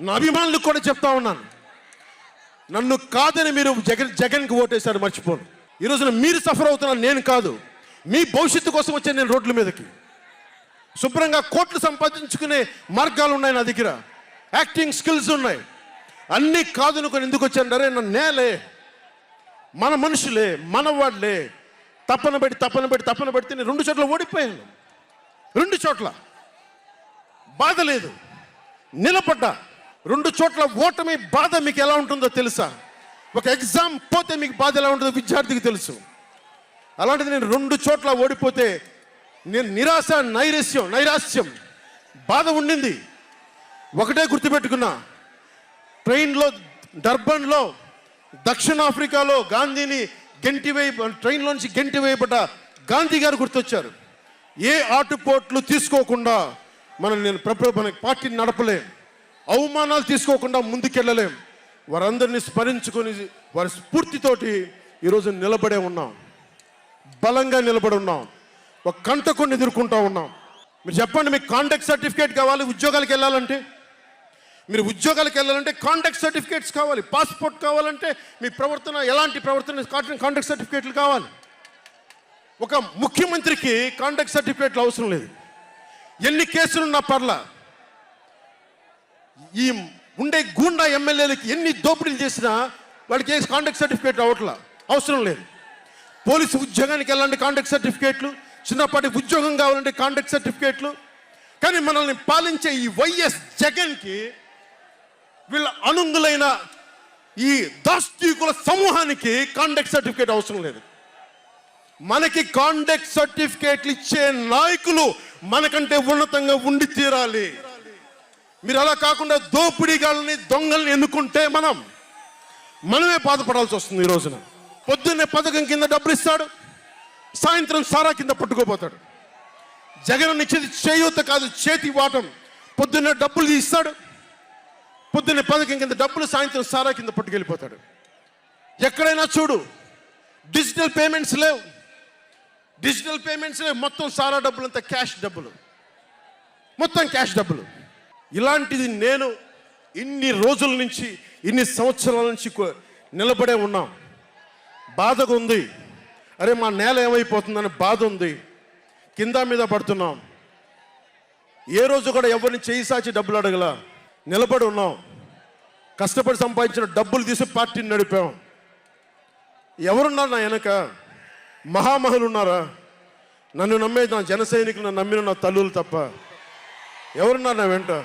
నా అభిమానులకు కూడా చెప్తా ఉన్నాను. నన్ను కాదని మీరు జగన్ జగన్కి ఓటేశారు మర్చిపోను. ఈ రోజున మీరు సఫర్ అవుతున్నారు నేను కాదు. మీ భవిష్యత్తు కోసం వచ్చాను నేను రోడ్ల మీదకి. శుభ్రంగా కోట్లు సంపాదించుకునే మార్గాలు ఉన్నాయి నా దగ్గర. యాక్టింగ్ స్కిల్స్ ఉన్నాయి. అన్నీ కాదనుకొని ఎందుకు వచ్చాను? నా నేలే. మన మనుషులే మన వాళ్ళే తప్పన పెట్టి తప్పన పెట్టి తప్పన పెడితే నేను రెండు చోట్ల ఓడిపోయాను. రెండు చోట్ల. బాధ లేదు. నిలబడ్డా. రెండు చోట్ల ఓటమి బాధ మీకు ఎలా ఉంటుందో తెలుసా? ఒక ఎగ్జామ్ పోతే మీకు బాధ ఎలా ఉంటుందో విద్యార్థికి తెలుసు. అలాంటిది నేను రెండు చోట్ల ఓడిపోతే నేను నిరాశ నైరస్యం నైరాస్యం బాధ ఉండింది. ఒకటే గుర్తుపెట్టుకున్నా ట్రైన్లో డర్బన్లో దక్షిణాఫ్రికాలో గాంధీని గెంటి వేయ ట్రైన్లోంచి గెంటి వేయబడ్డ గాంధీ గారు గుర్తొచ్చారు. ఏ ఆటుపోట్లు తీసుకోకుండా మనం నేను ప్రప మన పార్టీని నడపలేను అవమానాలు తీసుకోకుండా ముందుకెళ్ళలేం. వారందరినీ స్మరించుకొని వారి స్ఫూర్తితోటి ఈరోజు నిలబడే ఉన్నాం. బలంగా నిలబడి ఉన్నాం. ఒక కంటకొని ఎదుర్కొంటూ ఉన్నాం. మీరు చెప్పండి మీకు కాంటాక్ట్ సర్టిఫికేట్ కావాలి ఉద్యోగాలకు వెళ్ళాలంటే? మీరు ఉద్యోగాలకు వెళ్ళాలంటే కాంటాక్ట్ సర్టిఫికేట్స్ కావాలి పాస్పోర్ట్ కావాలంటే మీ ప్రవర్తన ఎలాంటి ప్రవర్తన కాంటాక్ట్ సర్టిఫికేట్లు కావాలి. ఒక ముఖ్యమంత్రికి కాంటాక్ట్ సర్టిఫికేట్లు అవసరం లేదు. ఎన్ని కేసులున్నా పర్లా. ఈ ఉండే గూండా ఎమ్మెల్యేలకి ఎన్ని దోపిడీలు చేసినా వాళ్ళకి ఏ కాంటాక్ట్ సర్టిఫికేట్ రావట్లా? అవసరం లేదు. పోలీసు ఉద్యోగానికి వెళ్ళాలంటే కాంటాక్ట్ సర్టిఫికేట్లు చిన్నపాటి ఉద్యోగం కావాలంటే కాంటాక్ట్ సర్టిఫికేట్లు కానీ మనల్ని పాలించే ఈ వైఎస్ జగన్కి వీళ్ళ అనుంగులైన ఈ దాస్తీకుల సమూహానికి కాంటాక్ట్ సర్టిఫికేట్ అవసరం లేదు. మనకి కాంటాక్ట్ సర్టిఫికేట్లు ఇచ్చే నాయకులు మనకంటే ఉన్నతంగా ఉండి తీరాలి. మీరు అలా కాకుండా దోపిడీగాళ్ళని దొంగల్ని ఎన్నుకుంటే మనం మనమే బాధపడాల్సి వస్తుంది ఈ రోజున. పొద్దున్నే పథకం కింద డబ్బులు ఇస్తాడు సాయంత్రం సారా కింద పట్టుకోపోతాడు జగన్ ఇచ్చేది చేయూత కాదు చేతి వాటం. పొద్దున్నే డబ్బులు ఇస్తాడు పొద్దున్నే పథకం కింద డబ్బులు సాయంత్రం సారా కింద పట్టుకెళ్ళిపోతాడు. ఎక్కడైనా చూడు డిజిటల్ పేమెంట్స్ లేవు. డిజిటల్ పేమెంట్స్ లేవు మొత్తం సారా డబ్బులు అంతా క్యాష్ డబ్బులు. మొత్తం క్యాష్ డబ్బులు. ఇలాంటిది నేను ఇన్ని రోజుల నుంచి ఇన్ని సంవత్సరాల నుంచి నిలబడే ఉన్నాం. బాధగా ఉంది. అరే మా నేల ఏమైపోతుందని బాధ ఉంది. కింద మీద పడుతున్నాం. ఏ రోజు కూడా ఎవరిని చేయి సాచి డబ్బులు అడగల. నిలబడి ఉన్నాం. కష్టపడి సంపాదించిన డబ్బులు తీసి పార్టీని నడిపాం. ఎవరున్నారు నా వెనక? మహామహులు ఉన్నారా? నన్ను నమ్మే నా జన సైనికులు నమ్మిన నా తల్లులు తప్ప. ఎవరున్నారు నా వెంట?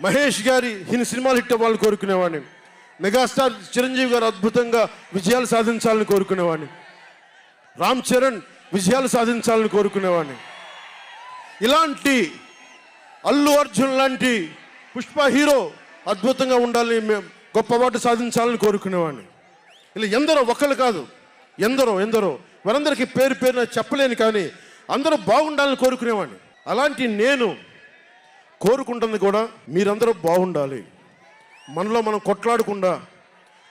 మహేష్ గారి హిన్ సినిమాలు హిట్ అవ్వాలని కోరుకునేవాడిని. మెగాస్టార్ చిరంజీవి గారు అద్భుతంగా విజయాలు సాధించాలని కోరుకునేవాడిని. రామ్ చరణ్ విజయాలు సాధించాలని కోరుకునేవాడిని. ఇలాంటి అల్లు అర్జున్ లాంటి పుష్ప హీరో అద్భుతంగా ఉండాలని మేము గొప్ప వాటి సాధించాలని కోరుకునేవాడిని. ఇలా ఎందరో ఒకళ్ళు కాదు ఎందరో ఎందరో వారందరికీ పేరు పేరున చెప్పలేను కానీ అందరూ బాగుండాలని కోరుకునేవాడిని. అలాంటి నేను కోరుకుంటుంది కూడా మీరందరూ బాగుండాలి. మనలో మనం కొట్లాడకుండా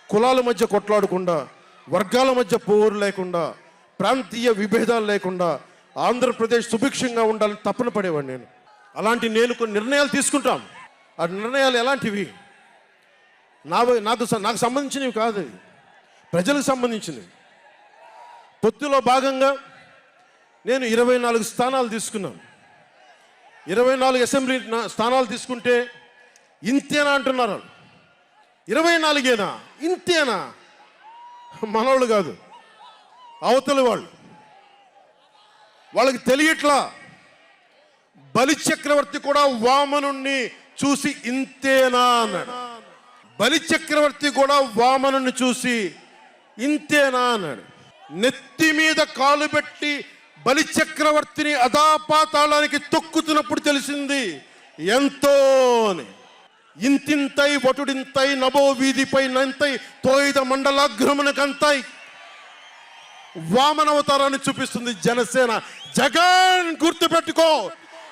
కులాల మధ్య కొట్లాడకుండా వర్గాల మధ్య పోరు లేకుండా ప్రాంతీయ విభేదాలు లేకుండా ఆంధ్రప్రదేశ్ సుభిక్షంగా ఉండాలని తప్పన పడేవాడిని నేను. అలాంటి నేను కొన్ని నిర్ణయాలు తీసుకుంటాం. ఆ నిర్ణయాలు ఎలాంటివి? నా నాకు నాకు సంబంధించినవి కాదు ప్రజలకు సంబంధించినవి. పొత్తులో భాగంగా నేను ఇరవై నాలుగు స్థానాలు తీసుకున్నాను. ఇరవై నాలుగు అసెంబ్లీ స్థానాలు తీసుకుంటే ఇంతేనా అంటున్నారు. ఇరవై నాలుగేనా? ఇంతేనా? మనవాళ్ళు కాదు అవతలి వాళ్ళు. వాళ్ళకి తెలియట్లా. బలి చక్రవర్తి కూడా వామనుణ్ణి చూసి ఇంతేనా అన్నాడు. బలి చక్రవర్తి కూడా వామనుణ్ణి చూసి ఇంతేనా అన్నాడు. నెత్తి మీద కాలు పెట్టి బలి చక్రవర్తిని అదాపాతాళానికి తొక్కుతున్నప్పుడు తెలిసింది ఎంతో అని ఇంతింతై వటుడింతై నభో వీధిపై నంతై తోయిద మండలాగ్రమునకంతై వామనవతారాన్ని చూపిస్తుంది జనసేన. జగన్ గుర్తుపెట్టుకో.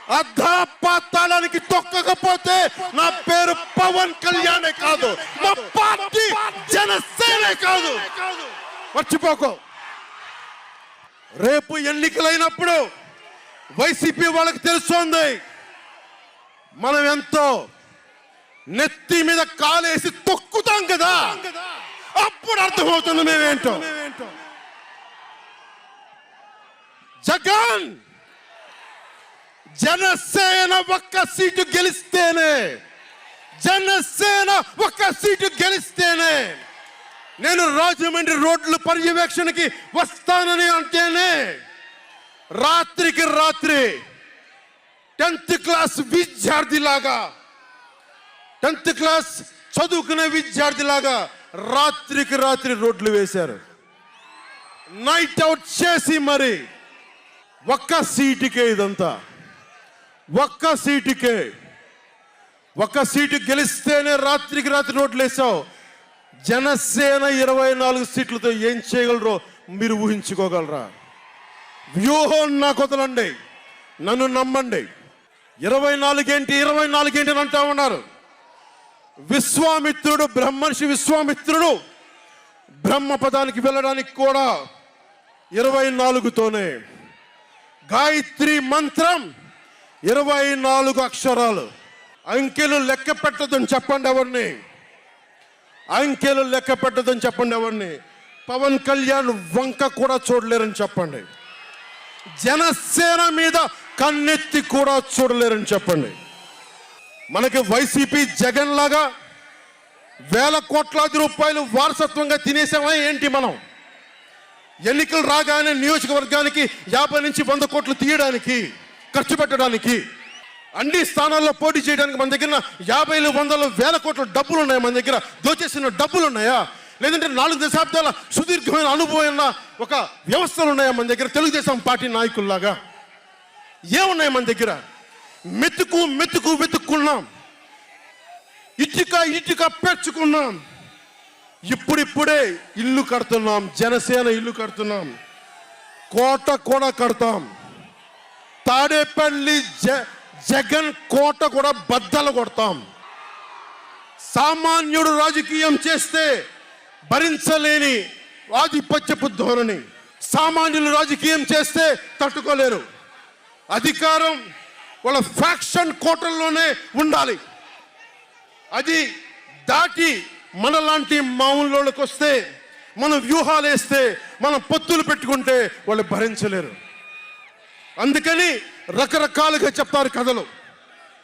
అర్ధపాతాళానికి తొక్కకపోతే నా పేరు పవన్ కళ్యాణే కాదు. మా పార్టీ జనసేనే కాదు. మర్చిపోకో. రేపు ఎన్నికలైనప్పుడు వైసీపీ వాళ్ళకి తెలుస్తోంది. మనం ఎంతో నెత్తి మీద కాలేసి తొక్కుతాం కదా. అప్పుడు అర్థమవుతుంది మేమేంటో. జగన్ జనసేన ఒక్క సీటు గెలిస్తేనే జనసేన ఒక్క సీటు గెలిస్తేనే నేను రాజమండ్రి రోడ్లు పర్యవేక్షణకి వస్తానని అంటేనే రాత్రికి రాత్రి టెన్త్ క్లాస్ విద్యార్థిలాగా టెన్త్ క్లాస్ చదువుకునే విద్యార్థిలాగా రాత్రికి రాత్రి రోడ్లు వేశారు. నైట్ అవుట్ చేసి మరి ఒక్క సీటుకే ఇదంతా. ఒక్క సీటుకే. ఒక్క సీటు గెలిస్తేనే రాత్రికి రాత్రి రోడ్లు వేసావు జనసేన ఇరవై నాలుగు సీట్లతో ఏం చేయగలరో మీరు ఊహించుకోగలరా? వ్యూహం నాకు వదలండి. నన్ను నమ్మండి. ఇరవై నాలుగేంటి ఇరవై నాలుగేంటి అని అంటా ఉన్నారు. విశ్వామిత్రుడు బ్రహ్మర్షి విశ్వామిత్రుడు బ్రహ్మ పదానికి వెళ్ళడానికి కూడా ఇరవై నాలుగుతోనే. గాయత్రి మంత్రం ఇరవై నాలుగు అక్షరాలు. అంకెలు లెక్క పెట్టదని చెప్పండి ఎవరిని? అంకెలు లెక్క పెట్టదని చెప్పండి ఎవరిని. పవన్ కళ్యాణ్ వంక కూడా చూడలేరని చెప్పండి. జనసేన మీద కన్నెత్తి కూడా చూడలేరని చెప్పండి. మనకి వైసీపీ జగన్ లాగా వేల కోట్లాది రూపాయలు వారసత్వంగా తినేసామా ఏంటి మనం? ఎన్నికలు రాగానే నియోజకవర్గానికి యాభై నుంచి వంద కోట్లు తీయడానికి ఖర్చు పెట్టడానికి అన్ని స్థానాల్లో పోటీ చేయడానికి మన దగ్గర యాభైలు వందలు వేల కోట్ల డబ్బులు ఉన్నాయి మన దగ్గర. దోచేసిన డబ్బులు ఉన్నాయా లేదంటే నాలుగు దశాబ్దాల సుదీర్ఘమైన అనుభవం ఉన్న ఒక వ్యవస్థలు ఉన్నాయా మన దగ్గర? తెలుగుదేశం పార్టీ నాయకుల్లాగా. ఏమున్నాయి మన దగ్గర? మెతుకు మెతుకు వెతుక్కున్నాం. ఇటుక ఇటుక పెంచుకున్నాం. ఇప్పుడిప్పుడే ఇల్లు కడుతున్నాం. జనసేన ఇల్లు కడుతున్నాం. కోట కూడా కడతాం. తాడేపల్లి జ జగన్ కోట కూడా బద్దలు కొడతాం. సామాన్యుడు రాజకీయం చేస్తే భరించలేని ఆధిపత్యపు ధోరణి. సామాన్యులు రాజకీయం చేస్తే తట్టుకోలేరు. అధికారం వాళ్ళ ఫ్యాక్షన్ కోటల్లోనే ఉండాలి. అది దాటి మనలాంటి మామూలులోకి వస్తే మనం వ్యూహాలు వేస్తే మనం పొత్తులు పెట్టుకుంటే వాళ్ళు భరించలేరు. అందుకని రకరకాలుగా చెప్తారు కథలు.